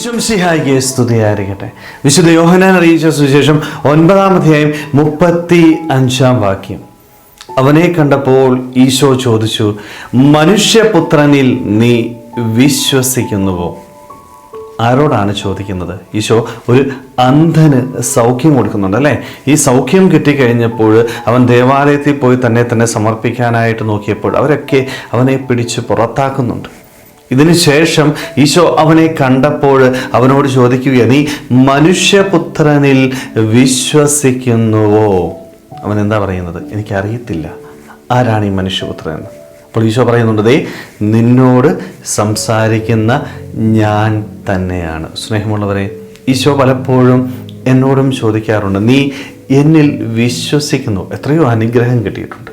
വിശംസിഹായിക്ക് സ്തുതിയായിരിക്കട്ടെ. വിശുദ്ധ യോഹനാൻ അറിയിച്ച സുവിശേഷം ഒൻപതാം അധ്യായം മുപ്പത്തി അഞ്ചാം വാക്യം. അവനെ കണ്ടപ്പോൾ ഈശോ ചോദിച്ചു മനുഷ്യപുത്രനിൽ നീ വിശ്വസിക്കുന്നുവോ? ആരോടാണ് ചോദിക്കുന്നത്? ഈശോ ഒരു അന്ധന് സൗഖ്യം കൊടുക്കുന്നുണ്ട് അല്ലേ? ഈ സൗഖ്യം കിട്ടിക്കഴിഞ്ഞപ്പോൾ അവൻ ദേവാലയത്തിൽ പോയി തന്നെ തന്നെ സമർപ്പിക്കാനായിട്ട് നോക്കിയപ്പോൾ അവരൊക്കെ അവനെ പിടിച്ച് പുറത്താക്കുന്നുണ്ട്. ഇതിനു ശേഷം ഈശോ അവനെ കണ്ടപ്പോൾ അവനോട് ചോദിക്കുക നീ മനുഷ്യപുത്രനിൽ വിശ്വസിക്കുന്നുവോ? അവൻ എന്താ പറയുന്നത്? എനിക്കറിയത്തില്ല. ആരാണ് ഈ മനുഷ്യപുത്രൻ? എന്ന് അപ്പോൾ ഈശോ പറയുന്നുണ്ട് ദേ നിന്നോട് സംസാരിക്കുന്ന ഞാൻ തന്നെയാണ്. സ്നേഹമുള്ളവരെ ഈശോ പലപ്പോഴും എന്നോടും ചോദിക്കാറുണ്ട് നീ എന്നിൽ വിശ്വസിക്കുന്നു. എത്രയോ അനുഗ്രഹം കിട്ടിയിട്ടുണ്ട്.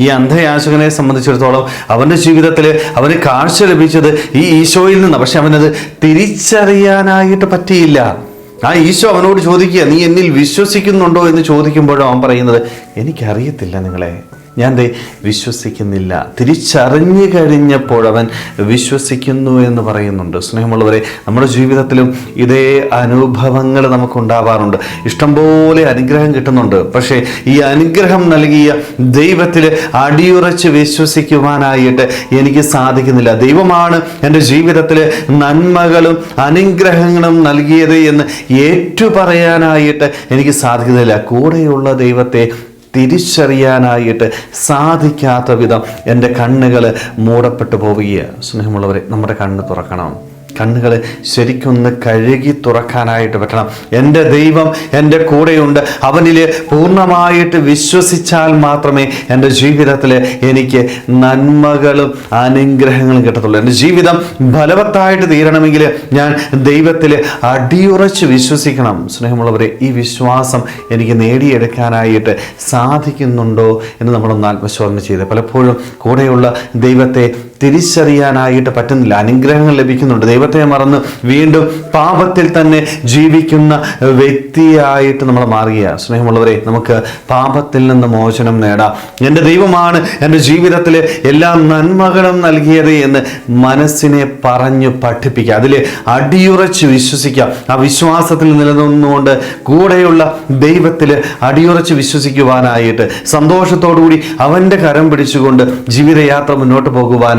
ഈ അന്ധയാചകനെ സംബന്ധിച്ചിടത്തോളം അവന്റെ ജീവിതത്തിൽ അവന് കാഴ്ച ലഭിച്ചത് ഈ ഈശോയിൽ നിന്ന് പക്ഷെ അവനത് തിരിച്ചറിയാനായിട്ട് പറ്റിയില്ല. ആ ഈശോ അവനോട് ചോദിക്കുക നീ എന്നിൽ വിശ്വസിക്കുന്നുണ്ടോ? എന്ന് ചോദിക്കുമ്പോഴും അവൻ പറയുന്നത് എനിക്കറിയത്തില്ല നിങ്ങളെ. ഞാൻ ദേ വിശ്വസിക്കുന്നില്ല. തിരിച്ചറിഞ്ഞു കഴിഞ്ഞപ്പോൾ അവൻ വിശ്വസിക്കുന്നു എന്ന് പറയുന്നുണ്ട്. സ്നേഹമുള്ളവരെ നമ്മുടെ ജീവിതത്തിലും ഇതേ അനുഭവങ്ങൾ നമുക്കുണ്ടാവാറുണ്ട്. ഇഷ്ടംപോലെ അനുഗ്രഹം കിട്ടുന്നുണ്ട്. പക്ഷേ ഈ അനുഗ്രഹം നൽകിയ ദൈവത്തിൽ അടിയുറച്ച് വിശ്വസിക്കുവാനായിട്ട് എനിക്ക് സാധിക്കുന്നില്ല. ദൈവമാണ് എന്റെ ജീവിതത്തിൽ നന്മകളും അനുഗ്രഹങ്ങളും നൽകിയത് എന്ന് ഏറ്റുപറയാനായിട്ട് എനിക്ക് സാധിക്കുന്നില്ല. കൂടെയുള്ള ദൈവത്തെ തിരിച്ചറിയാനായിട്ട് സാധിക്കാത്ത വിധം എന്റെ കണ്ണുകൾ മൂടപ്പെട്ടു പോവുകയാണ്. സ്നേഹമുള്ളവരെ നമ്മുടെ കണ്ണ് തുറക്കണം. കണ്ണുകൾ ശരിക്കൊന്ന് കഴുകി തുറക്കാനായിട്ട് പറ്റണം. എന്റെ ദൈവം എന്റെ കൂടെയുണ്ട്. അവനിൽ പൂർണമായിട്ട് വിശ്വസിച്ചാൽ മാത്രമേ എന്റെ ജീവിതത്തിൽ എനിക്ക് നന്മകളും അനുഗ്രഹങ്ങളും കിട്ടത്തുള്ളൂ. എന്റെ ജീവിതം ഫലവത്തായിട്ട് തീരണമെങ്കിൽ ഞാൻ ദൈവത്തിൽ അടിയുറച്ച് വിശ്വസിക്കണം. സ്നേഹമുള്ളവരെ ഈ വിശ്വാസം എനിക്ക് നേടിയെടുക്കാനായിട്ട് സാധിക്കുന്നുണ്ടോ എന്ന് നമ്മളൊന്ന് ആത്മശോധന ചെയ്ത് പലപ്പോഴും കൂടെയുള്ള ദൈവത്തെ തിരിച്ചറിയാനായിട്ട് പറ്റുന്നില്ല. അനുഗ്രഹങ്ങൾ ലഭിക്കുന്നുണ്ട്. ദൈവത്തെ മറന്ന് വീണ്ടും പാപത്തിൽ തന്നെ ജീവിക്കുന്ന വ്യക്തിയായിട്ട് നമ്മൾ മാറുകയാണ് സ്നേഹമുള്ളവരെ നമുക്ക് പാപത്തിൽ നിന്ന് മോചനം നേടാം. എന്റെ ദൈവമാണ് എന്റെ ജീവിതത്തിൽ എല്ലാ നന്മകളും നൽകിയത് എന്ന് മനസ്സിനെ പറഞ്ഞു പഠിപ്പിക്കുക അതിൽ അടിയുറച്ച് വിശ്വസിക്കുക ആ വിശ്വാസത്തിൽ നിലനിന്നുകൊണ്ട് കൂടെയുള്ള ദൈവത്തിൽ അടിയുറച്ച് വിശ്വസിക്കുവാനായിട്ട് സന്തോഷത്തോടുകൂടി അവന്റെ കരം പിടിച്ചുകൊണ്ട് ജീവിതയാത്ര മുന്നോട്ട്